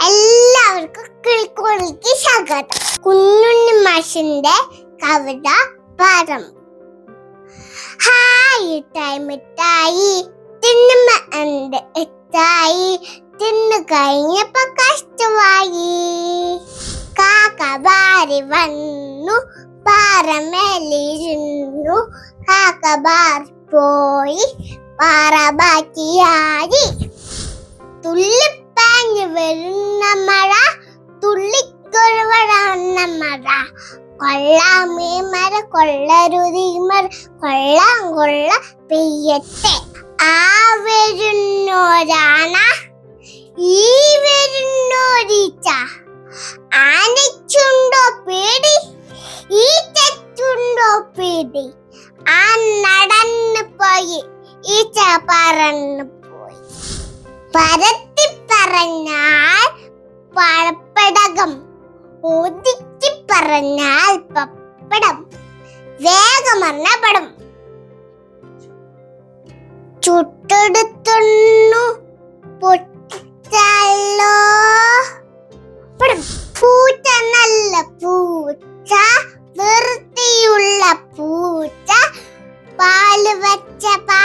എല്ലാവർക്കും കിളിക്കോളിക്ക് സ്വാഗതം. കുഞ്ഞുണ്ണി മാഷിന്റെ കവിത പാഠം. ഹായ് മിഠായി തിന്നുമ എന്ത് എത്തായി തിന്നു കഴിഞ്ഞപ്പോ കഷ്ടമായി. കാക്ക വാരി വന്നു പാറമേലിരുന്നു. കാക്ക ബാറി പോയി പാറ ബാക്കിയായി തുള്ളിപ്പാഞ്ഞു വരുന്ന മഴ തുള്ളിക്കൊഴുവഴന്ന മഴ. കൊള്ളാമേ മര കൊള്ളരുതി മര കൊള്ളാം കൊള്ള പെയ്യട്ടെ. ആ വരുന്നോരാണ ഈ വരുന്നോരീച്ച. ആനച്ചുണ്ടോ പേടി ഈ ചുണ്ടോ പേടി. ആ നടന്നു പോയി ഈച്ച പറന്നു പോയി. പരത്തി പറഞ്ഞാൽ പഴപ്പടകം. ഒതുക്കി പറഞ്ഞാൽ പപ്പടം. വേഗമറിഞ്ഞ പടം ചുട്ടെടുത്തുണ്ണു പൊട്ടിച്ചല്ലോ പടം പൂച്ച നല്ല പൂച്ച വൃത്തിയുള്ള പൂച്ച പാൽ വച്ച പാത്ത